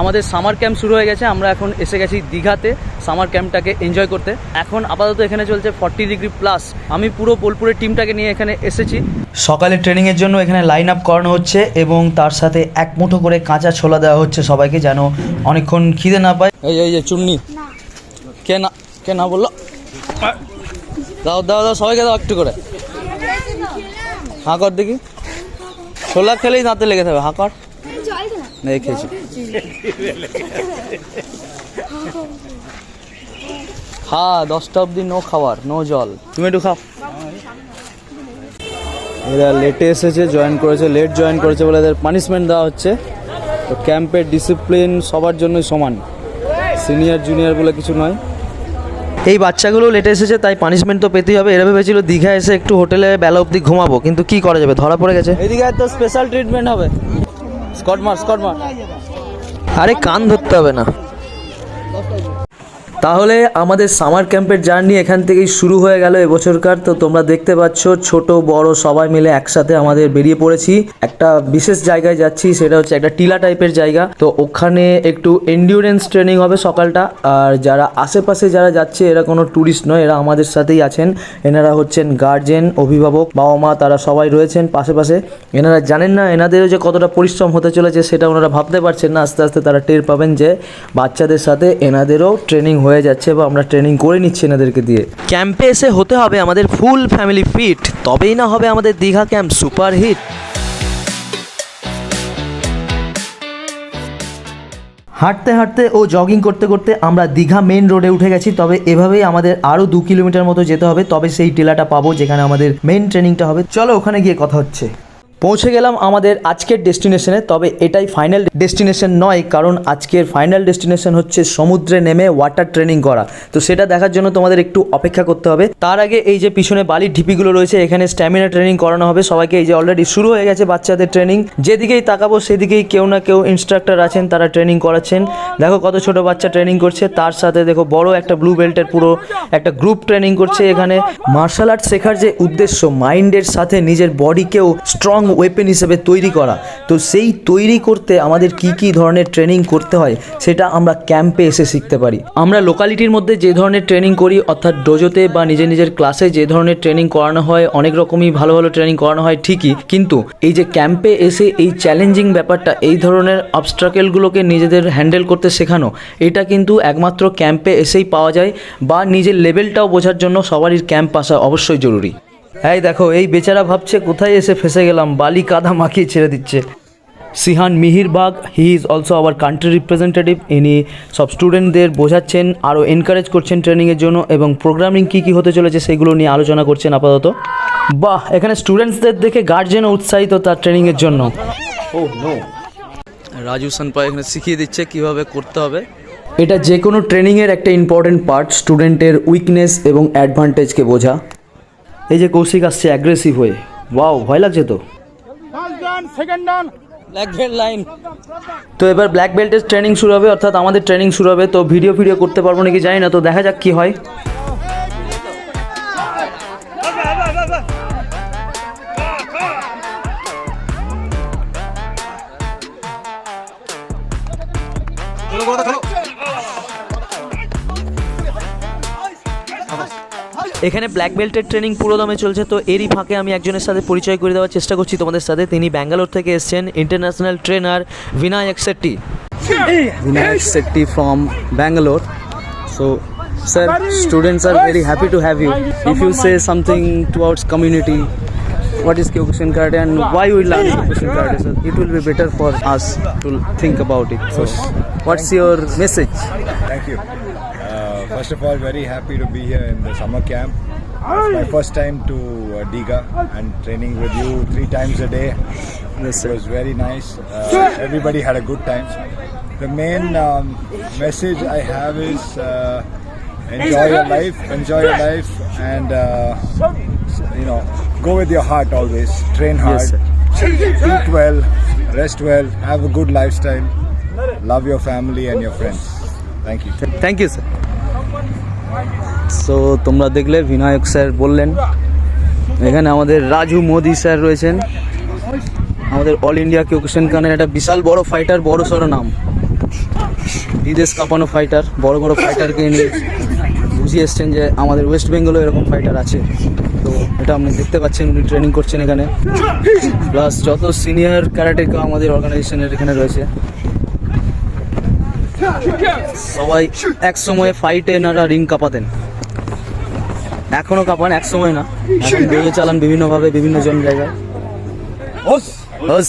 আমাদের summer camp শুরু হয়ে গেছে আমরা এখন এসে গেছি দীঘাতে সামার ক্যাম্পটাকে এনজয় করতে। এখন আপাতত এখানে চলছে ফর্টি ডিগ্রি প্লাস আমি পুরো বোলপুরের টিমটাকে নিয়ে এখানে এসেছি। সকালে ট্রেনিংয়ের জন্য এখানে লাইন আপ করানো হচ্ছে এবং তার সাথে এক মুঠো করে কাঁচা ছোলা দেওয়া হচ্ছে সবাইকে যেন অনেকক্ষণ খিদে না পায়। এই এই যে চুন্নি। কে না কে না বলল? দাও দাও দাও সবাইকে দাও একটু করে। হাঁ কর দেখি। ছোলা খেলেই দাঁতে লেগে থাকবে হাঁ কর নেই খেয়েছি। খা দশটা অবধি নো খাবার নো জল। তুমি একটু খাও। এরা লেটে এসেছে জয়েন করেছে লেট জয়েন করেছে বলে এদের পানিশমেন্ট দেওয়া হচ্ছে। তো ক্যাম্পের ডিসিপ্লিন সবার জন্যই সমান। সিনিয়র জুনিয়র বলে কিছু নয়। এই বাচ্চাগুলো লেটে এসেছে তাই পানিশমেন্ট তো পেতেই হবে। এরা ভেবেছিল দীঘা এসে একটু হোটেলে বেলা অবধি ঘুমাবো কিন্তু কি করা যাবে? ধরা পড়ে গেছে। এদিকে তো স্পেশাল ট্রিটমেন্ট হবে। স্কট মার স্কট মার আরে কান ধরতে হবে না। তাহলে আমাদের সামার ক্যাম্পের জার্নি এখান থেকেই শুরু হয়ে গেল এবছরকার। তো তোমরা দেখতে পাচ্ছ, ছোট, বড়, সবাই মিলে একসাথে আমাদের বেরিয়ে পড়েছি। একটা বিশেষ জায়গায় যাচ্ছি, সেটা হচ্ছে একটা টিলা টাইপের জায়গা। তো ওখানে একটু এন্ডিউরেন্স ট্রেনিং হবে সকালটা। আর যারা আশেপাশে যারা যাচ্ছে, এরা কোনো ট্যুরিস্ট নয়, এরা আমাদের সাথেই আছেন। এনারা হচ্ছেন গার্জেন অভিভাবক বাবা মা তারা সবাই রয়েছেন পাশে পাশে এনারা জানেন না এনাদেরও যে কতটা পরিশ্রম হতে চলেছে, সেটা ওনারা ভাবতে পারছেন না। আস্তে আস্তে তারা টের পাবেন যে বাচ্চাদের সাথে এনাদেরও ট্রেনিং হয়ে যাচ্ছে বা আমরা ট্রেনিং করে নিচ্ছি এনাদেরকে দিয়ে। ক্যাম্পে এসে হতে হবে আমাদের ফুল ফ্যামিলি ফিট তবেই না হবে আমাদের দীঘা ক্যাম্প সুপার হিট হাঁটতে হাঁটতে ও জগিং করতে করতে আমরা দীঘা মেন রোডে উঠে গেছি তবে এভাবেই আমাদের আরও দু কিলোমিটার মতো যেতে হবে তবে সেই টিলাটা পাবো যেখানে আমাদের মেন ট্রেনিংটা হবে। চলো ওখানে গিয়ে কথা হচ্ছে। পৌঁছে গেলাম আমাদের আজকের ডেস্টিনেশনে, তবে এটাই ফাইনাল ডেস্টিনেশন নয়, কারণ আজকের ফাইনাল ডেস্টিনেশন হচ্ছে সমুদ্রে নেমে ওয়াটার ট্রেনিং করা। তো সেটা দেখার জন্য তোমাদের একটু অপেক্ষা করতে হবে। তার আগে এই যে পিছনে বালির ঢিপিগুলো রয়েছে, এখানে স্ট্যামিনা ট্রেনিং করানো হবে। সবাইকে এই যে অলরেডি শুরু হয়ে গেছে বাচ্চাদের ট্রেনিং যেদিকেই তাকাবো, সেদিকেই কেউ না কেউ ইনস্ট্রাক্টর আছেন, তারা ট্রেনিং করাচ্ছেন। দেখো কত ছোট বাচ্চা ট্রেনিং করছে। তার সাথে দেখো বড় একটা ব্লু বেল্টের পুরো একটা গ্রুপ ট্রেনিং করছে এখানে। মার্শাল আর্ট শেখার যে উদ্দেশ্য মাইন্ডের সাথে নিজের বডিকেও স্ট্রং ওয়েপেন হিসেবে তৈরি করা। তো সেই তৈরি করতে আমাদের কি কি ধরনের ট্রেনিং করতে হয়, সেটা আমরা ক্যাম্পে এসে শিখতে পারি। আমরা লোকালিটির মধ্যে যে ধরনের ট্রেনিং করি, অর্থাৎ ডোজোতে বা নিজের নিজের ক্লাসে যে ধরনের ট্রেনিং করানো হয়, অনেক রকমই ভালো ভালো ট্রেনিং করানো হয় ঠিকই, কিন্তু এই যে ক্যাম্পে এসে এই চ্যালেঞ্জিং ব্যাপারটা, এই ধরনের অবস্ট্রাকেলগুলোকে নিজেদের হ্যান্ডেল করতে শেখানো, এটা কিন্তু একমাত্র ক্যাম্পে এসেই পাওয়া যায় বা নিজের লেভেলটাও বোঝার জন্য সবারই ক্যাম্প আসা অবশ্যই জরুরি। এই দেখো এই বেচারা ভাবছে কোথায় এসে ফেসে গেলাম বালি কাদা মাখিয়ে ছেড়ে দিচ্ছে। Shihan Mihir Bag he is also our country representative ইনি সব স্টুডেন্টদের বোঝাচ্ছেন আরও এনকারেজ করছেন ট্রেনিংয়ের জন্য এবং প্রোগ্রামিং কী কী হতে চলেছে সেগুলো নিয়ে আলোচনা করছেন আপাতত। বাহ এখানে স্টুডেন্টসদের দেখে গার্জেনও উৎসাহিত তার ট্রেনিংয়ের জন্য। ও নো রাজু সানপা এখানে শিখিয়ে দিচ্ছে কীভাবে করতে হবে। এটা যে কোনো ট্রেনিংয়ের একটা ইম্পর্টেন্ট পার্ট স্টুডেন্টের উইকনেস এবং অ্যাডভান্টেজকে বোঝা। এই যে কৌশিক আসছে অ্যাগ্রেসিভ হয়ে। ওয়াও ভয় লাগছে তো? লাইন তো এবার ব্ল্যাক বেল্টের ট্রেনিং শুরু হবে অর্থাৎ আমাদের ট্রেনিং শুরু হবে। তো ভিডিও ভিডিও করতে পারব নাকি জানি না তো দেখা যাক কি হয়। এখানে ব্ল্যাক বেল্টের ট্রেনিং পুরো দমে চলছে তো এরই ফাঁকে আমি একজনের সাথে পরিচয় করে দেওয়ার চেষ্টা করছি তোমাদের সাথে তিনি ব্যাঙ্গালোর থেকে এসেছেন international trainer Vinayak Shetty Vinayak Shetty from Bangalore so sir students are very happy to have you if you say something towards community what is Kyokushin Karate and why we learn Kyokushin Karate sir? It will be better for us to think about it. So, what's your message? Thank you. First of all, very happy to be here in the summer camp. It's my first time to uh, Diga and training with you three times a day. It was very nice. Uh, everybody had a good time. The main um, message I have is uh, enjoy your life, enjoy your life, and uh, you know, go with your heart always. Train hard, eat well, rest well, have a good lifestyle, love your family and your friends. Thank you. Thank you, sir. So তোমরা দেখলে Vinayak sir বললেন। এখানে আমাদের Raju Modi sir রয়েছেন। আমাদের all India কিউকেশন খানের একটা বিশাল বড় ফাইটার বড় সড়ো নাম। বিদেশ কাঁপানো ফাইটার বড় বড় ফাইটারকে নিয়ে বুঝিয়ে এসছেন যে আমাদের ওয়েস্ট বেঙ্গলেও এরকম ফাইটার আছে। তো এটা আপনি দেখতে পাচ্ছেন, উনি ট্রেনিং করছেন এখানে। প্লাস যত সিনিয়র ক্যারাটেকা আমাদের অর্গানাইজেশনের এখানে রয়েছে। সবাই এক সময় ফাইটে এনারা রিং কাঁপাতেন। এখনও কাঁপান এক সময় না। এখন বেরিয়ে চালান বিভিন্নভাবে বিভিন্ন জন জায়গায় হস।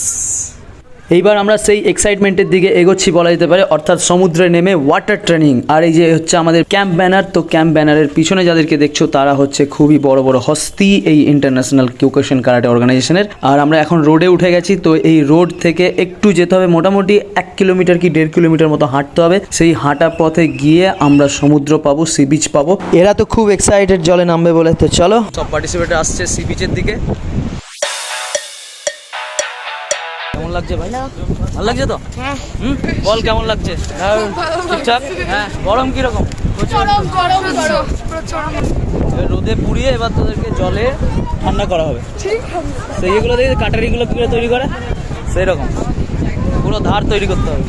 এইবার আমরা সেই এক্সাইটমেন্টের দিকে এগোচ্ছি বলা যেতে পারে, অর্থাৎ সমুদ্রে নেমে ওয়াটার ট্রেনিং আর এই যে হচ্ছে আমাদের ক্যাম্প ব্যানার তো ক্যাম্প ব্যানারের পিছনে যাদেরকে দেখছ, তারা হচ্ছে খুবই বড় বড় হস্তি এই ইন্টারন্যাশনাল কিউকেশন কারাটে অর্গানাইজেশনের আর আমরা এখন রোডে উঠে গেছি, তো এই রোড থেকে একটু যেতে হবে, মোটামুটি এক কিলোমিটার কি দেড় কিলোমিটার মতো হাঁটতে হবে। সেই হাঁটা পথে গিয়ে আমরা সমুদ্র পাবো সি বিচ পাবো। এরা তো খুব এক্সাইটেড জলে নামবে বলে, তো চলো। সব পার্টিসিপেটার আসছে সি বিচের দিকে। লাগছে ভাই? ভালো লাগছে তো? হুম? বল কেমন লাগছে? ঠিকঠাক? হ্যাঁ গরম কীরকম? রোদে পুড়িয়ে এবার তোদেরকে জলে ঠান্ডা করা হবে। সেই এগুলো দেখে কাটারিগুলো কী তৈরি করে? সেই রকম পুরো ধার তৈরি করতে হবে।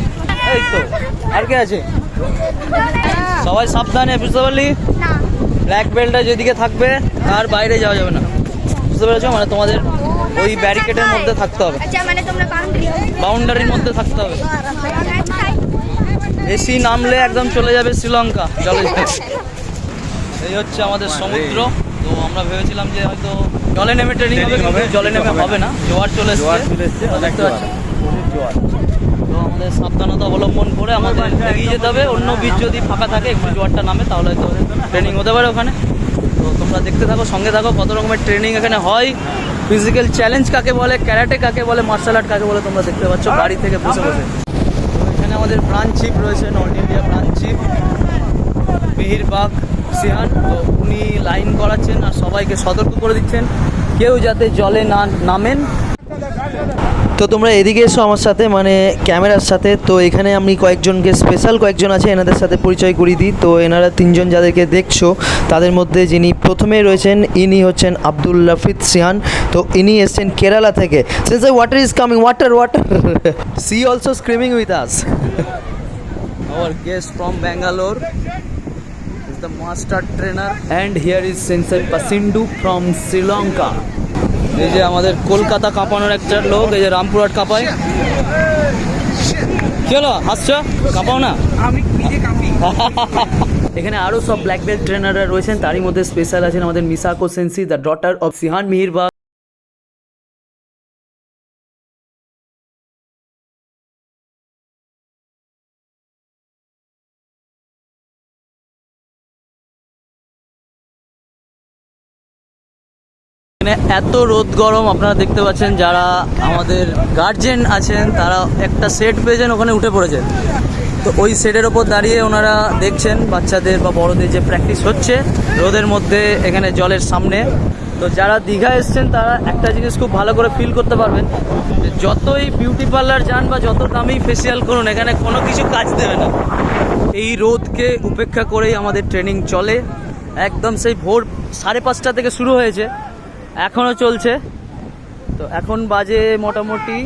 এই তো আর কে আছে? সবাই সাবধানে বুঝতে পারলি? ব্ল্যাক বেল্টটা যেদিকে থাকবে আর বাইরে যাওয়া যাবে না। বুঝতে পেরেছ? মানে তোমাদের ওই ব্যারিকেডের মধ্যে থাকতে হবে। আচ্ছা মানে তোমরা বাউন্ডারি বাউন্ডারির মধ্যে থাকতে হবে। এসি নামলে একদম চলে যাবে শ্রীলঙ্কা জলে এই হচ্ছে আমাদের সমুদ্র। তো আমরা ভেবেছিলাম যে হয়তো জলে নেমে ট্রেনিং হবে কিন্তু জলে নেমে হবে না। জোয়ার চলে এসছে। দেখতে পাচ্ছ। তো আমাদের সাবধানতা অবলম্বন করে আমাদের এগিয়ে যেতে হবে। অন্য বীজ যদি ফাঁকা থাকে একটু জোয়ারটা নামে তাহলে হয়তো ট্রেনিং হতে পারে ওখানে। তো তোমরা দেখতে থাকো সঙ্গে থাকো কত রকমের ট্রেনিং এখানে হয়। ফিজিক্যাল চ্যালেঞ্জ কাকে বলে ক্যারাটে কাকে বলে মার্শাল আর্ট কাকে বলে তোমরা দেখতে পাচ্ছ, বাড়ি থেকে বসে বসে। এখানে আমাদের ব্রাঞ্চ চিফ রয়েছে north India branch chief Mihirbag shihan, তো উনি লাইন করাচ্ছেন আর সবাইকে সতর্ক করে দিচ্ছেন। কেউ যাতে জলে না নামেন তো তোমরা এদিকে এসো আমার সাথে মানে ক্যামেরার সাথে। তো এখানে আমি কয়েকজনকে স্পেশাল কয়েকজন আছে এনাদের সাথে পরিচয় করিয়ে দিই। তো এনারা তিনজন যাদেরকে দেখছ, তাদের মধ্যে যিনি প্রথমে রয়েছেন, ইনি হচ্ছেন আব্দুল রফিদ সিহান। তো ইনি এসছেন কেরালা থেকে। Since water is coming water water she also screaming with us guest from Bangalore is the master trainer and here is Sensei Pasindu from Sri Lanka. এই যে আমাদের কলকাতা কাঁপানোর একটা লোক এই যে রামপুরহাট কাঁপায়। কি হলো? হাসছো? কাঁপাও না? এখানে আরও সব ব্ল্যাক বেল্ট ট্রেনাররা রয়েছেন তারই মধ্যে স্পেশাল আছেন আমাদের Misako sensei the daughter of shihan Mihirbag এখানে এত রোদ গরম আপনারা দেখতে পাচ্ছেন, যারা আমাদের গার্জেন আছেন, তারা একটা সেট পেয়েছেন ওখানে উঠে পড়েছেন তো ওই সেটের ওপর দাঁড়িয়ে ওনারা দেখছেন, বাচ্চাদের বা বড়দের যে প্র্যাকটিস হচ্ছে, রোদের মধ্যে এখানে জলের সামনে। তো যারা দীঘা এসছেন, তারা একটা জিনিস খুব ভালো করে ফিল করতে পারবেন যতই বিউটি পার্লার যান বা যত দামেই ফেসিয়াল করুন, এখানে কোনো কিছু কাজ দেবে না। এই রোদকে উপেক্ষা করেই আমাদের ট্রেনিং চলে। একদম সেই ভোর সাড়ে পাঁচটা থেকে শুরু হয়েছে। এখনও চলছে। তো এখন বাজে মোটামুটি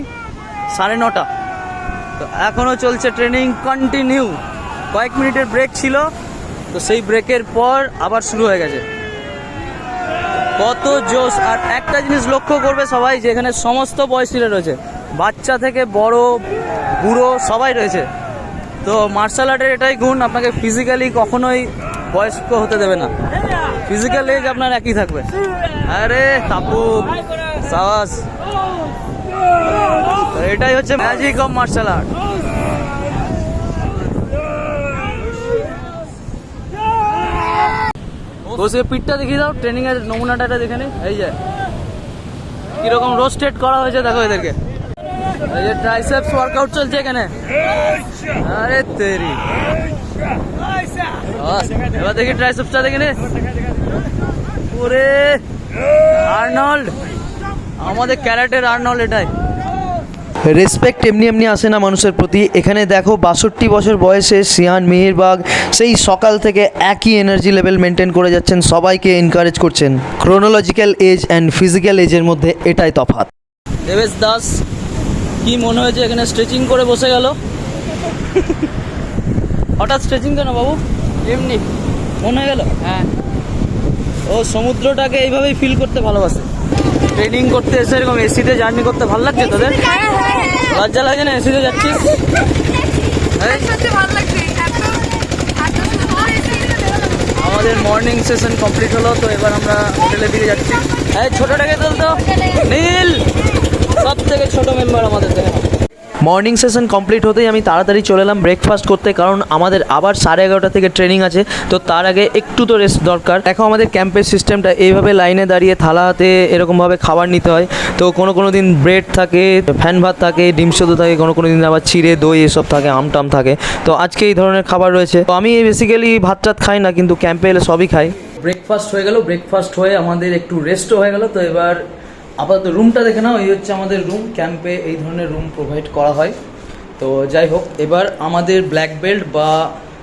সাড়ে নটা। তো এখনও চলছে ট্রেনিং কন্টিনিউ। কয়েক মিনিটের ব্রেক ছিল, তো সেই ব্রেকের পর আবার শুরু হয়ে গেছে। কত জোশ। আর একটা জিনিস লক্ষ্য করবে সবাই, যে এখানে সমস্ত বয়সীরা রয়েছে। বাচ্চা থেকে বড়, বুড়ো সবাই রয়েছে। তো মার্শাল আর্টের এটাই গুণ, আপনাকে ফিজিক্যালি কখনোই বয়স্ক হতে দেবে না। ফিজিক্যাল এজ আপনার একই থাকবে। আরে তাপু, সাবাস। এটাই হচ্ছে ম্যাজিক অফ মার্শাল আর্ট বসে পিঠটা দেখিয়ে দাও ট্রেনিং এর নমুনাটা এটা দেখে নে। এই যে, কীরকম রোস্টেড করা হয়েছে, দেখো এদেরকে। এই যে ট্রাইসেপস ওয়ার্কআউট চলছে এখানে। আরে তেরি। এবার দেখি ট্রাইসেপসটা দেখে নে। ওরে আর্নল্ড। আমাদের ক্যারাটের আর্নল্ড এটাই। রেসপেক্ট এমনি এমনি আসে না মানুষের প্রতি। এখানে দেখো বাষট্টি বছর বয়সে সিয়ান মিহিরবাগ সেই সকাল থেকে একই এনার্জি লেভেল মেনটেন করে যাচ্ছেন সবাইকে এনকারেজ করছেন। ক্রোনোলজিক্যাল এজ অ্যান্ড ফিজিক্যাল এজের মধ্যে এটাই তফাৎ। দেবেশ দাস কি মনে হয়েছে এখানে স্ট্রেচিং করে বসে গেল? হঠাৎ স্ট্রেচিং কেন বাবু? এমনি। মনে হয়ে গেল? হ্যাঁ। ও সমুদ্রটাকে এইভাবেই ফিল করতে ভালোবাসে। ট্রেনিং করতে এসে এরকম এসিতে জার্নি করতে ভালো লাগছে তোদের? লজ্জা লাগে না এসিতে যাচ্ছিস? হ্যাঁ? এসে আমাদের মর্নিং সেশন কমপ্লিট হলো তো এবার আমরা হোটেলের দিকে যাচ্ছি। এই ছোটটাকে তোল তো। নীল! সব থেকে ছোট মেম্বার আমাদের থেকে মর্নিং সেশন কমপ্লিট হতেই আমি তাড়াতাড়ি চলে এলাম ব্রেকফাস্ট করতে, কারণ আমাদের আবার সাড়ে এগারোটা থেকে ট্রেনিং আছে, তো তার আগে একটু তো রেস্ট দরকার। দেখো আমাদের ক্যাম্পের সিস্টেমটা এইভাবে লাইনে দাঁড়িয়ে থালা হাতে এরকমভাবে খাবার নিতে হয়, তো কোনো কোনো দিন ব্রেড থাকে ফ্যান ভাত থাকে, ডিম সেদ্ধ থাকে, কোনো কোনো দিন আবার চিড়ে, দই এসব থাকে, আম টাম থাকে, তো আজকে এই ধরনের খাবার রয়েছে। তো আমি বেসিক্যালি ভাত টাত খাই না, কিন্তু ক্যাম্পে এলে সবই খাই। ব্রেকফাস্ট হয়ে গেল ব্রেকফাস্ট হয়ে আমাদের একটু রেস্টও হয়ে গেল, তো এবার আপাতত রুমটা দেখে নাও, এই হচ্ছে আমাদের রুম ক্যাম্পে এই ধরনের রুম প্রোভাইড করা হয়। তো যাই হোক, এবার আমাদের ব্ল্যাক বেল্ট বা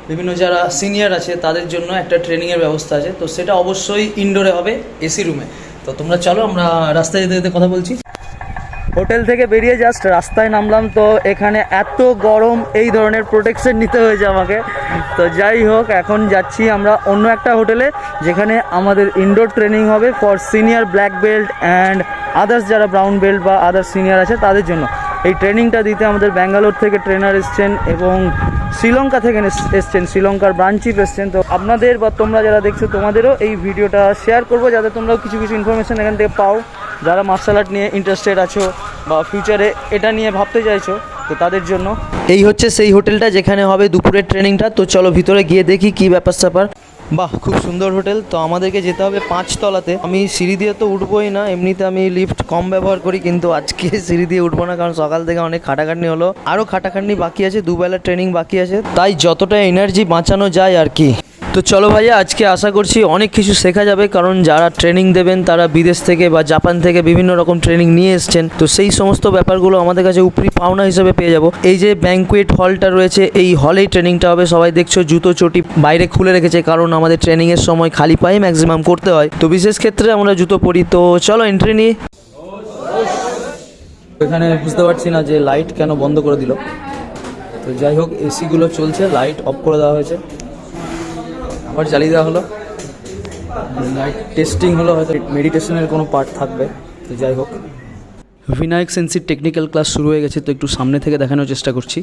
বিভিন্ন যারা সিনিয়র আছে, তাদের জন্য একটা ট্রেনিংয়ের ব্যবস্থা আছে। তো সেটা অবশ্যই ইনডোরে হবে এসি রুমে তো তোমরা চলো, আমরা রাস্তায় যেতে যেতে কথা বলছি। হোটেল থেকে বেরিয়ে জাস্ট রাস্তায় নামলাম, তো এখানে এত গরম, এই ধরনের প্রোটেকশন নিতে হয়েছে আমাকে। তো যাই হোক, এখন যাচ্ছি আমরা অন্য একটা হোটেলে, যেখানে আমাদের ইনডোর ট্রেনিং হবে for senior black belt and others যারা ব্রাউন বেল্ট বা আদার্স সিনিয়র আছে, তাদের জন্য। এই ট্রেনিংটা দিতে আমাদের ব্যাঙ্গালোর থেকে ট্রেনার এসছেন এবং শ্রীলঙ্কা থেকে এসছেন, শ্রীলঙ্কার ব্রাঞ্চ চিফ এসছেন। তো আপনাদের বা তোমরা যারা দেখছ, তোমাদেরও এই ভিডিওটা শেয়ার করব, যাতে তোমরাও কিছু কিছু ইনফরমেশন এখান থেকে পাও। যারা মার্শাল আর্ট নিয়ে ইন্টারেস্টেড আছো বা ফিউচারে এটা নিয়ে ভাবতে চাইছো, তো তাদের জন্য। এই হচ্ছে সেই হোটেলটা যেখানে হবে দুপুরের ট্রেনিংটা। তো চলো ভিতরে গিয়ে দেখি কি ব্যাপার স্যাপার। বাহ, খুব সুন্দর হোটেল। তো আমাদেরকে যেতে হবে পাঁচতলাতে। আমি সিঁড়ি দিয়ে তো উঠবোই না, এমনিতে আমি লিফট কম ব্যবহার করি, কিন্তু আজকে সিঁড়ি দিয়ে উঠবো না, কারণ সকাল থেকে অনেক খাটাখাটনি হলো। আরও খাটাখাটনি বাকি আছে, দুবেলা ট্রেনিং বাকি আছে। তাই যতটা এনার্জি বাঁচানো যায় আর কি। তো চলো ভাইয়া, আজকে আশা করছি অনেক কিছু শেখা যাবে, কারণ যারা ট্রেনিং দেবেন, তারা বিদেশ থেকে বা জাপান থেকে বিভিন্ন রকম ট্রেনিং নিয়ে এসছেন। তো সেই সমস্ত ব্যাপারগুলো আমাদের কাছে উপরি পাওনা হিসেবে পেয়ে যাব। এই যে ব্যাঙ্কুয়েট হলটা রয়েছে, এই হলেই ট্রেনিংটা হবে। সবাই দেখছ, জুতো চটি বাইরে খুলে রেখেছে, কারণ আমাদের ট্রেনিংয়ের সময় খালি পায়ে ম্যাক্সিমাম করতে হয়। তো বিশেষ ক্ষেত্রে আমরা জুতো পরি। তো চলো এন্ট্রি নিয়ে এখানে বুঝতে পারছি না যে লাইট কেন বন্ধ করে দিল। তো যাই হোক এসিগুলো চলছে লাইট অফ করে দেওয়া হয়েছে। আবার জ্বালিয়ে দেওয়া হলো। লাইট টেস্টিং হলো হয়তো মেডিটেশনের কোনো পার্ট থাকবে। তো যাই হোক। বিনায়ক সেন্সির টেকনিক্যাল ক্লাস শুরু হয়ে গেছে তো একটু সামনে থেকে দেখানোর চেষ্টা করছি।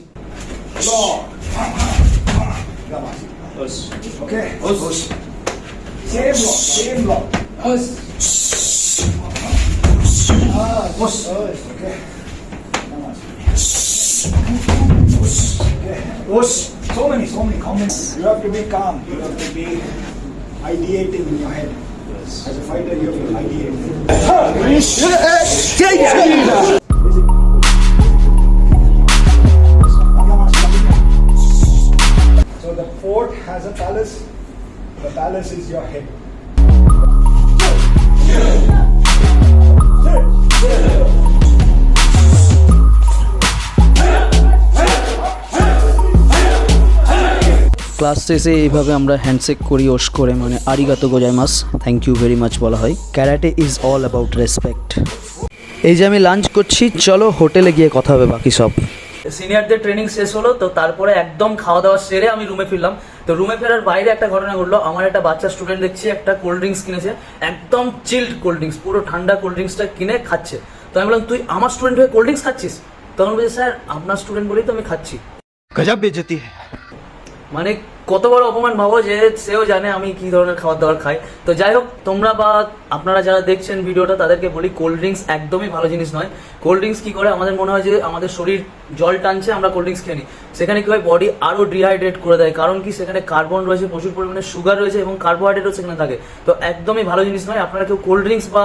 Those, so many, so many comments. You have to be calm. You have to be ideating in your head. As a fighter, you have to ideate. So the fort has a palace. The palace is your head. Class শেষে এইভাবে আমরা handshake করি ওস করে মানে আরিগাতো গোজাই মাস। থ্যাংক ইউ ভেরি মাচ বলা হয়। Karate is all about respect এই যে আমি লাঞ্চ করছি চলো হোটেলে গিয়ে কথা হবে বাকি সব। সিনিয়রদের ট্রেনিং শেষ হলো তো তারপরে একদম খাওয়া দাওয়া সেরে আমি রুমে ফিরলাম। তো রুমে ফেরার বাইরে একটা ঘটনা ঘটলো। আমার একটা বাচ্চা স্টুডেন্ট দেখছি একটা কোল্ড ড্রিঙ্কস কিনেছে। একদম চিল্ড কোল্ড ড্রিঙ্কস পুরো ঠান্ডা কোল্ড ড্রিঙ্কসটা কিনে খাচ্ছে। তো আমি বললাম তুই আমার স্টুডেন্ট হয়ে কোল্ড ড্রিঙ্কস খাচ্ছিস? তখন বলছি স্যার আপনার স্টুডেন্ট বলেই তো আমি খাচ্ছি। গজাব বেজতি। হ্যাঁ মানে কত বড় অপমান ভাবো যে সেও জানে আমি কি ধরনের খাবার দাবার খাই। তো যাই হোক, তোমরা বা আপনারা যারা দেখছেন ভিডিওটা, তাদেরকে বলি কোল্ড ড্রিঙ্কস একদমই ভালো জিনিস নয়। কোল্ড ড্রিঙ্কস কি করে? আমাদের মনে হয় যে আমাদের শরীর জল টানছে, আমরা কোল্ড ড্রিঙ্কস খেয়ে নিই। সেখানে কি হয়? বডি আরও ডিহাইড্রেট করে দেয়। কারণ কি? সেখানে কার্বন রয়েছে, প্রচুর পরিমাণে সুগার রয়েছে এবং কার্বোহাইড্রেটও সেখানে থাকে। তো একদমই ভালো জিনিস নয়। আপনারা কেউ কোল্ড ড্রিঙ্কস বা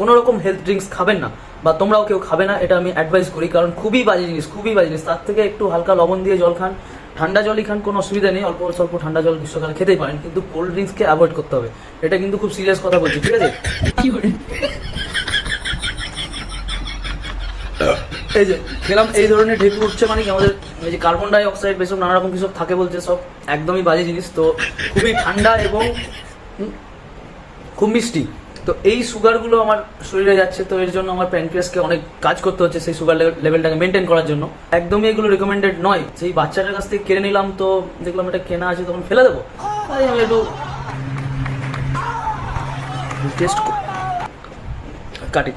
কোনো রকম হেলথ ড্রিঙ্কস খাবেন না বা তোমরাও কেউ খাবে না, এটা আমি অ্যাডভাইস করি। কারণ খুবই বাজে জিনিস, খুবই বাজে জিনিস। তার থেকে একটু হালকা লবণ দিয়ে জল খান ঠান্ডা জলই খান কোনো অসুবিধা নেই। অল্প স্বল্প ঠান্ডা জল গ্রীষ্মকালে খেতেই পারেন কিন্তু কোল্ড ড্রিঙ্কসকে অ্যাভয়েড করতে হবে। এটা কিন্তু খুব সিরিয়াস কথা বলছি ঠিক আছে? এই যে খেলাম এই ধরনের ঢেকু উঠছে মানে কি আমাদের এই যে কার্বন ডাই অক্সাইড বেসব নানা রকম কিছু থাকে বলছে সব একদমই বাজে জিনিস তো খুবই ঠান্ডা এবং খুব মিষ্টি। তো এই সুগারগুলো আমার শরীরে যাচ্ছে, তো এর জন্য আমার প্যানক্রিয়াসকে অনেক কাজ করতে হচ্ছে সেই সুগার লেভেলটাকে মেনটেন করার জন্য। একদমই এগুলো রেকমেন্ডেড নয়। সেই বাচ্চাটার কাছ থেকে কেড়ে নিলাম, তো দেখলাম এটা কেনা আছে, তখন ফেলে দেবো। তাই আমি একটু টেস্ট কাটি।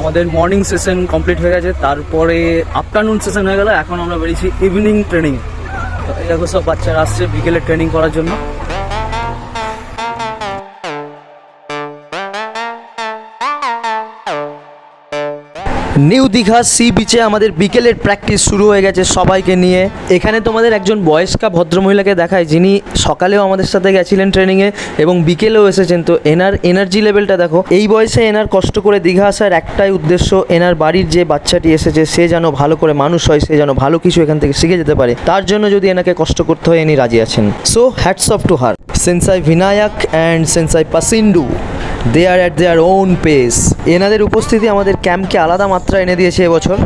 আমাদের মর্নিং সেশন কমপ্লিট হয়ে গেছে, তারপরে আফটারনুন সেশন হয়ে গেল, এখন আমরা বেরিয়েছি ইভিনিং ট্রেনিং দেখো সব বাচ্চারা আসছে বিকেলে ট্রেনিং করার জন্য। নিউ দীঘা সি বিচে আমাদের বিকেলের প্র্যাকটিস শুরু হয়ে গেছে সবাইকে নিয়ে। এখানে তোমাদের একজন বয়স্কা ভদ্রমহিলাকে দেখায়, যিনি সকালেও আমাদের সাথে গেছিলেন ট্রেনিংয়ে এবং বিকেলেও এসেছেন। তো এনার এনার্জি লেভেলটা দেখো, এই বয়সে এনার কষ্ট করে দীঘা আসার একটাই উদ্দেশ্য এনার বাড়ির যে বাচ্চাটি এসেছে, সে যেন ভালো করে মানুষ হয়, সে যেন ভালো কিছু এখান থেকে শিখে যেতে পারে। তার জন্য যদি এনাকে কষ্ট করতে হয় ইনি রাজি আছেন। So hats off to her sensei Vinayak and sensei Pasindu they are at their own pace এনাদের উপস্থিতি আমাদের ক্যাম্পকে আলাদা মাত্রা এনে দিয়েছে এবছর।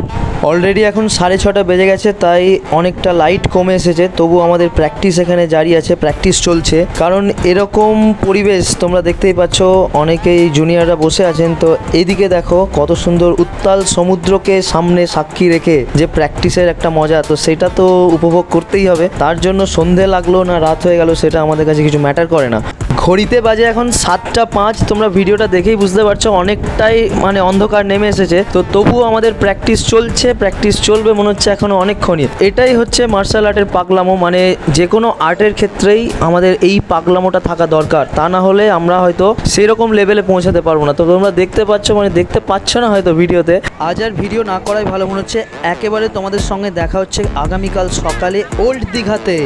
অলরেডি এখন সাড়ে ছটা বেজে গেছে, তাই অনেকটা লাইট কমে এসেছে, তবু আমাদের প্র্যাকটিস এখানে জারি আছে প্র্যাকটিস চলছে। কারণ এরকম পরিবেশ তোমরা দেখতেই পাচ্ছ, অনেকেই জুনিয়ররা বসে আছেন, তো এদিকে দেখো কত সুন্দর উত্তাল সমুদ্রকে সামনে সাক্ষী রেখে যে প্র্যাকটিসের একটা মজা, তো সেটা তো উপভোগ করতেই হবে। তার জন্য সন্ধে লাগল না, রাত হয়ে গেল, সেটা আমাদের কাছে কিছু ম্যাটার করে না। ঘড়িতে বাজে এখন সাতটা পাঁচ, তোমরা ভিডিওটা দেখেই বুঝতে পারছ, অনেকটাই মানে অন্ধকার নেমে এসেছে, তো তবুও আমাদের প্র্যাকটিস চলছে। প্র্যাকটিস চলবে মনে হচ্ছে এখনও অনেকক্ষণই। এটাই হচ্ছে মার্শাল আর্টের পাগলামো মানে যে কোনো আর্টের ক্ষেত্রেই আমাদের এই পাগলামোটা থাকা দরকার। তা না হলে আমরা হয়তো সেরকম লেভেলে পৌঁছাতে পারব না। তো তোমরা দেখতে পাচ্ছ মানে দেখতে পাচ্ছ না হয়তো ভিডিওতে। আজ আর ভিডিও না করাই ভালো মনে হচ্ছে। একেবারে তোমাদের সঙ্গে দেখা হচ্ছে আগামীকাল সকালে ওল্ড দীঘাতে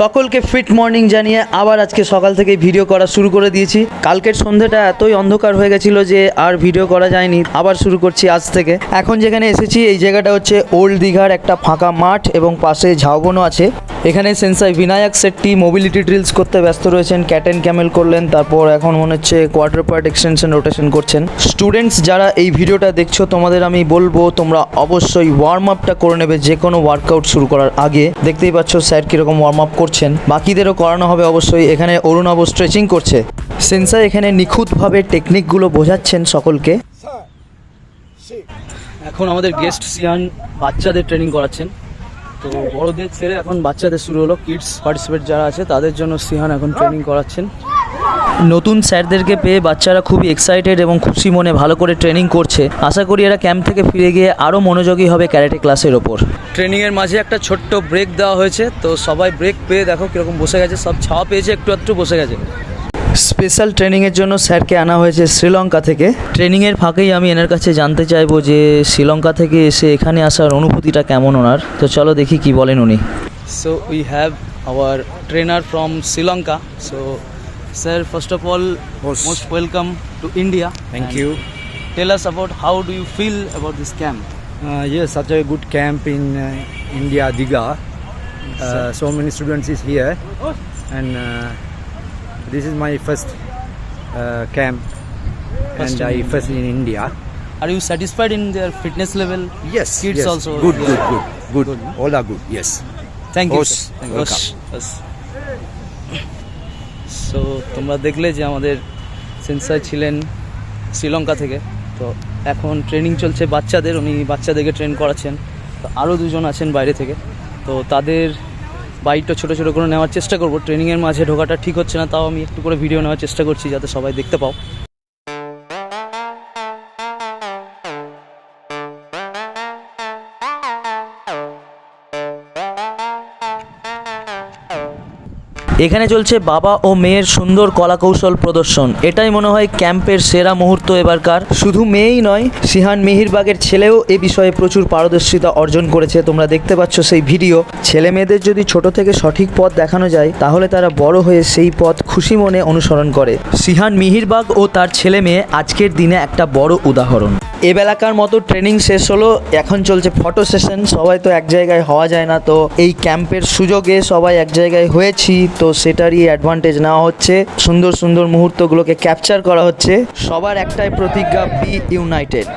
সকলকে ফিট মর্নিং জানিয়ে আবার আজকে সকাল থেকে ভিডিও করা শুরু করে দিয়েছি। কালকের সন্ধ্যাটা এতই অন্ধকার হয়ে গেছিল যে আর ভিডিও করা যায়নি। আবার শুরু করছি আজ থেকে। এখন যেখানে এসেছি, এই জায়গাটা হচ্ছে ওল্ড দীঘার একটা ফাঁকা মাঠ এবং পাশে ঝাউবনও আছে। এখানে সেন্সাই বিনায়ক সেটটি মোবিলিটি ড্রিলস করতে ব্যস্ত রয়েছেন। ক্যাট অ্যান্ড ক্যামেল করলেন, তারপর এখন মনে হচ্ছে কোয়ার্টার পার্ট এক্সটেনশন রোটেশন করছেন। স্টুডেন্টস যারা এই ভিডিওটা দেখছ, তোমাদের আমি বলব, তোমরা অবশ্যই ওয়ার্ম আপটা করে নেবে যে কোনো ওয়ার্কআউট শুরু করার আগে। দেখতেই পাচ্ছ স্যার কীরকম ওয়ার্ম আপ করছেন, বাকিদেরও করানো হবে অবশ্যই। এখানে অরুণাব স্ট্রেচিং করছে। সেন্সার এখানে নিখুঁতভাবে টেকনিকগুলো বোঝাচ্ছেন সকলকে। এখন আমাদের গেস্ট সিয়ান বাচ্চাদের ট্রেনিং করাচ্ছেন। তো বড়দের ছেড়ে এখন বাচ্চাদের শুরু হলো। কিডস পার্টিসিপেট যারা আছে, তাদের জন্য সিহান এখন ট্রেনিং করাচ্ছেন। নতুন স্যারদেরকে পেয়ে বাচ্চারা খুবই এক্সাইটেড এবং খুশি মনে ভালো করে ট্রেনিং করছে। আশা করি এরা ক্যাম্প থেকে ফিরে গিয়ে আরও মনোযোগী হবে ক্যারাটে ক্লাসের ওপর। ট্রেনিংয়ের মাঝে একটা ছোট্ট ব্রেক দেওয়া হয়েছে তো সবাই ব্রেক পেয়ে দেখো কীরকম বসে গেছে সব ছাওয়া পেয়েছে একটু একটু বসে গেছে। স্পেশাল ট্রেনিংয়ের জন্য স্যারকে আনা হয়েছে শ্রীলঙ্কা থেকে। ট্রেনিংয়ের ফাঁকেই আমি এনার কাছে জানতে চাইব যে শ্রীলঙ্কা থেকে এসে এখানে আসার অনুভূতিটা কেমন ওনার? তো চলো দেখি কি বলেন উনি। So we have our trainer from Sri Lanka Lanka. Sir, first of all, Most- most welcome to India. Thank you. Tell us about how do you feel about this camp? Uh, yes, such a good camp in uh, India, Diga. Uh, so many students is here, and uh, this is my first uh, camp, First and in I India. first in India. Are you satisfied in their fitness level? Yes, Kids yes. also. good, good, good, good, All are good. Yes. Thank you. Sir. Thank welcome. So, তোমরা দেখলে যে আমাদের sensor ছিলেন শ্রীলঙ্কা থেকে। তো এখন training চলছে বাচ্চাদের, উনি বাচ্চাদেরকে ট্রেন করাচ্ছেন। তো আরও দুজন আছেন বাইরে থেকে। তো তাদের বাইকটা ছোটো ছোটো করে নেওয়ার চেষ্টা করব। ট্রেনিংয়ের মাঝে ঢোকাটা ঠিক হচ্ছে না, তাও আমি একটু করে ভিডিও নেওয়ার চেষ্টা করছি যাতে সবাই দেখতে পাও। এখানে চলছে বাবা ও মেয়ের সুন্দর কলাকৌশল প্রদর্শন। এটাই মনে হয় ক্যাম্পের সেরা মুহূর্ত এবারকার। শুধু মেয়েই নয় সিহান মিহিরবাগের ছেলেও এ বিষয়ে প্রচুর পারদর্শিতা অর্জন করেছে। তোমরা দেখতে পাচ্ছ সেই ভিডিও। ছেলে মেয়েদের যদি ছোট থেকে সঠিক পথ দেখানো যায়, তাহলে তারা বড় হয়ে সেই পথ খুশি মনে অনুসরণ করে। সিহান মিহিরবাগ ও তার ছেলে মেয়ে আজকের দিনে একটা বড় উদাহরণ। এবেলাকার মতো ট্রেনিং শেষ হলো, এখন চলছে ফটো সেশন সবাই তো এক জায়গায় হওয়া যায় না, তো এই ক্যাম্পের সুযোগে সবাই এক জায়গায় হয়েছি, তো সেটারই অ্যাডভান্টেজ নেওয়া হচ্ছে। সুন্দর সুন্দর মুহূর্তগুলোকে ক্যাপচার করা হচ্ছে। সবার একটাই প্রতিজ্ঞা বি ইউনাইটেড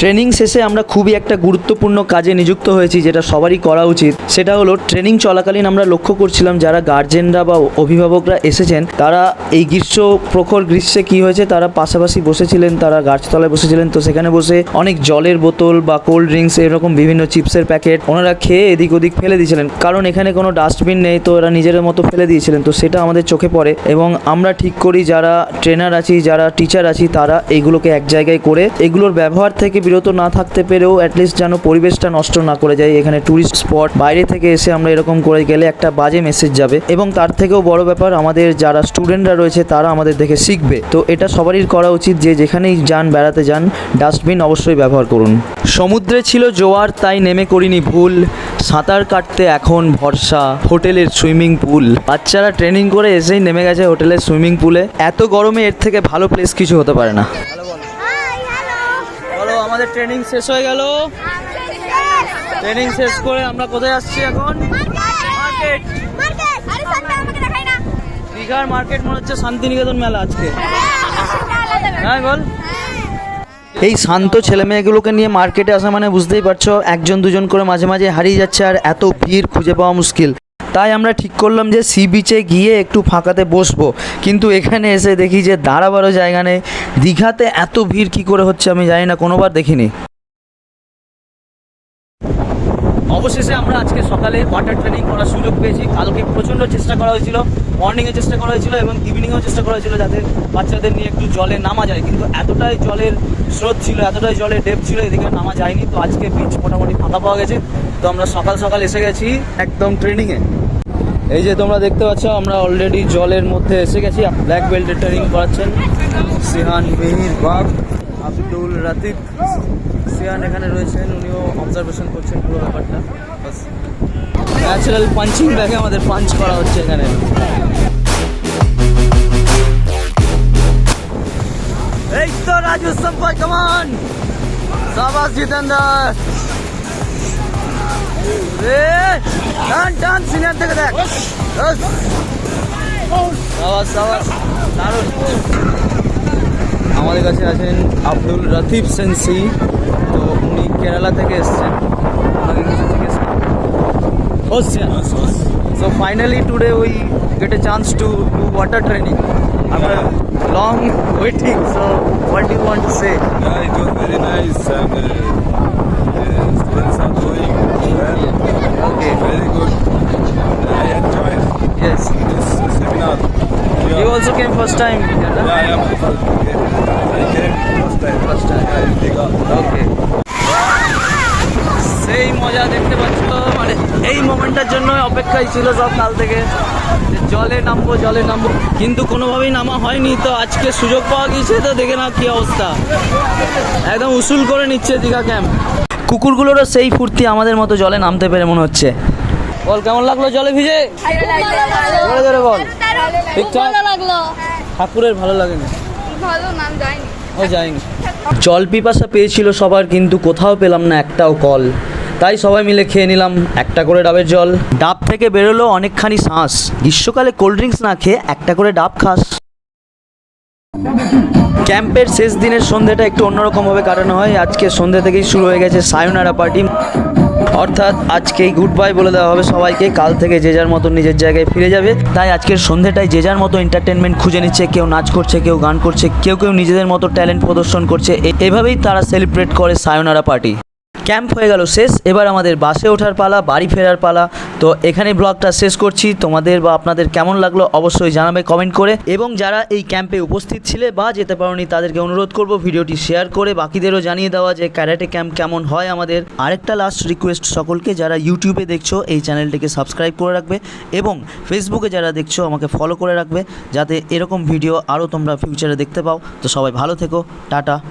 ট্রেনিং শেষে আমরা খুবই একটা গুরুত্বপূর্ণ কাজে নিযুক্ত হয়েছি, যেটা সবারই করা উচিত। সেটা হলো, ট্রেনিং চলাকালীন আমরা লক্ষ্য করছিলাম যারা গার্জেনরা বা অভিভাবকরা এসেছেন, তারা এই গ্রীষ্ম প্রখর গ্রীষ্মে কি হয়েছে, তারা পাশাপাশি বসেছিলেন, তারা গাছতলায় বসেছিলেন, তো সেখানে বসে অনেক জলের বোতল বা কোল্ড ড্রিঙ্কস, এরকম বিভিন্ন চিপসের প্যাকেট ওনারা খেয়ে এদিক ওদিক ফেলে দিয়েছিলেন। কারণ এখানে কোনো ডাস্টবিন নেই, তো এরা নিজের মতো ফেলে দিয়েছিলেন, তো সেটা আমাদের চোখে পড়ে এবং আমরা ঠিক করি, যারা ট্রেনার আছি, যারা টিচার আছি, তারা এইগুলোকে এক জায়গায় করে, এগুলোর ব্যবহার থেকে বিরত না থাকতে পেরেও অ্যাটলিস্ট যেন পরিবেশটা নষ্ট না করে যায় এখানে ট্যুরিস্ট স্পট বাইরে থেকে এসে আমরা এরকম করে গেলে একটা বাজে মেসেজ যাবে। এবং তার থেকেও বড় ব্যাপার, আমাদের যারা স্টুডেন্টরা রয়েছে, তারা আমাদের দেখে শিখবে। তো এটা সবারই করা উচিত যে যেখানেই যান, বেড়াতে যান ডাস্টবিন অবশ্যই ব্যবহার করুন। সমুদ্রে ছিল জোয়ার, তাই নেমে করিনি ভুল। সাঁতার কাটতে এখন ভরসা, হোটেলের সুইমিং পুল। বাচ্চারা ট্রেনিং করে এসেই নেমে গেছে হোটেলের সুইমিং পুলে। এত গরমে এর থেকে ভালো প্লেস কিছু হতে পারে না। আমাদের ট্রেনিং শেষ হয়ে গেল। ট্রেনিং শেষ করে আমরা কোথায় আসছি এখন? মার্কেট মার্কেট আরে সামনে আমাকে দেখাই না। দীঘার মার্কেট মনে হচ্ছে শান্তিনিকেতন মেলা আজকে। হ্যাঁ বল। এই শান্ত ছেলে মেয়েগুলোকে নিয়ে মার্কেটে আসা মানে বুঝতেই পারছ একজন দুজন করে মাঝে মাঝে হারিয়ে যাচ্ছে আর এত ভিড় খুঁজে পাওয়া মুশকিল। তাই আমরা ঠিক করলাম যে সি বিচে গিয়ে একটু ফাঁকাতে বসবো। কিন্তু এখানে এসে দেখি যে দাঁড়াবারও জায়গা নেই। দীঘাতে এত ভিড় কী করে হচ্ছে আমি জানি না, কোনোবার দেখিনি। অবশেষে আমরা আজকে সকালে ওয়াটার ট্রেনিং করার সুযোগ পেয়েছি। কালকে প্রচণ্ড চেষ্টা করা হয়েছিল মর্নিংয়ে চেষ্টা করা হয়েছিল এবং ইভিনিংয়েও চেষ্টা করা হয়েছিল যাতে বাচ্চাদের নিয়ে একটু জলে নামা যায়। কিন্তু এতটাই জলের স্রোত ছিল, এতটাই জলের ডেপ ছিল, এদিকে নামা যায়নি। তো আজকে বিচ মোটামুটি ফাঁকা পাওয়া গেছে। তো আমরা সকাল সকাল এসে গেছি একদম ট্রেনিংয়ে এই যে তোমরা দেখতে পাচ্ছ, আমরা অলরেডি জলের মধ্যে এসে গেছি। ব্ল্যাক বেল্টের ট্রেনিং করাচ্ছেন। সিহান মিহির বাগ, আব্দুল রাতিক। সিয়ান এখানে রয়েছেন, উনিও অবজারভেশন করছেন পুরো ব্যাপারটা। বাস। ন্যাচারাল পাঞ্চিং ব্যাগে আমাদের পাঞ্চ করা হচ্ছে এখানে। এই তো রাজু সম্পর্ক কমান সাবাস জিতেন্দার। রে টান টান, সিনিয়র থেকে দেখ। বাস। সাবাস সাবাস। দারুণ। আমাদের কাছে আছেন আব্দুল রতিফ সেন্সি। কেরালা থেকে এসেছেন ওনাকে কিছু জিজ্ঞেস question so finally today we get a chance to do water training after long waiting so what do want to say Yeah, it was very nice and uh, uh, students are doing well. Okay. Very good. I enjoyed yes this seminar. You also came first time Yeah, I am first. I came first time. First time. Yeah, in Digha. Okay মোমেন্টটার জন্য অপেক্ষায় ছিল সব কাল থেকে। জলে নামবো জলে নামবো। কিন্তু কোনোভাবেই নামা হয়নি তো আজকে সুযোগ পাওয়া গিয়েছে তো দেখে না কি অবস্থা। একদম উসুল করে নিচ্ছে দীঘা ক্যাম্প কুকুরগুলোরও সেই ফুর্তি আমাদের মতো জলে নামতে পেরে মনে হচ্ছে। বল কেমন লাগল জলে ভিজে? জোরে জোরে বল। ঠিকঠাক? ঠাকুরের ভালো লাগেনি? ভালো নাম যায়নি ও যায়নি। জল পিপাসা পেয়েছিল সবার কিন্তু কোথাও পেলাম না একটাও কল। তাই সবাই মিলে খেয়ে নিলাম একটা করে ডাবের জল। ডাব থেকে বেরোলো অনেকখানি শ্বাস গ্রীষ্মকালে কোল্ড ড্রিঙ্কস না খেয়ে একটা করে ডাব খাস। ক্যাম্পের শেষ দিনের সন্ধ্যেটা একটু অন্যরকমভাবে কাটানো হয়। আজকে সন্ধ্যে থেকেই শুরু হয়ে গেছে সায়নারা পার্টি। অর্থাৎ আজকেই গুড বাই বলে দেওয়া হবে সবাইকে। কাল থেকে যে যার মতো নিজের জায়গায় ফিরে যাবে। তাই আজকের সন্ধ্যেটায় যে যার মতো এন্টারটেনমেন্ট খুঁজে নিচ্ছে, কেউ নাচ করছে, কেউ গান করছে, কেউ কেউ নিজেদের মতো ট্যালেন্ট প্রদর্শন করছে এভাবেই তারা সেলিব্রেট করে সায়নারা পার্টি। ক্যাম্প হয়ে গেল শেষ। এবার আমাদের বাসে ওঠার পালা, বাড়ি ফেরার পালা। তো এখানে ব্লগটা শেষ করছি। তোমাদের বা আপনাদের কেমন লাগল অবশ্যই জানাবে কমেন্ট করে। এবং যারা এই ক্যাম্পে উপস্থিত ছিলে বা যেতে পারোনি, তাদেরকে অনুরোধ করব ভিডিওটি শেয়ার করে। বাকিদেরও জানিয়ে দেওয়া যে ক্যারাটে ক্যাম্প কেমন হয় আমাদের। আরেকটা লাস্ট রিকোয়েস্ট সকলকে, যারা ইউটিউবে দেখছ, এই চ্যানেলটিকে সাবস্ক্রাইব করে রাখবে। এবং ফেসবুকে যারা দেখছ, আমাকে ফলো করে রাখবে। যাতে এরকম ভিডিও আরও তোমরা ফিউচারে দেখতে পাও। তো সবাই ভালো থেকো। টাটা।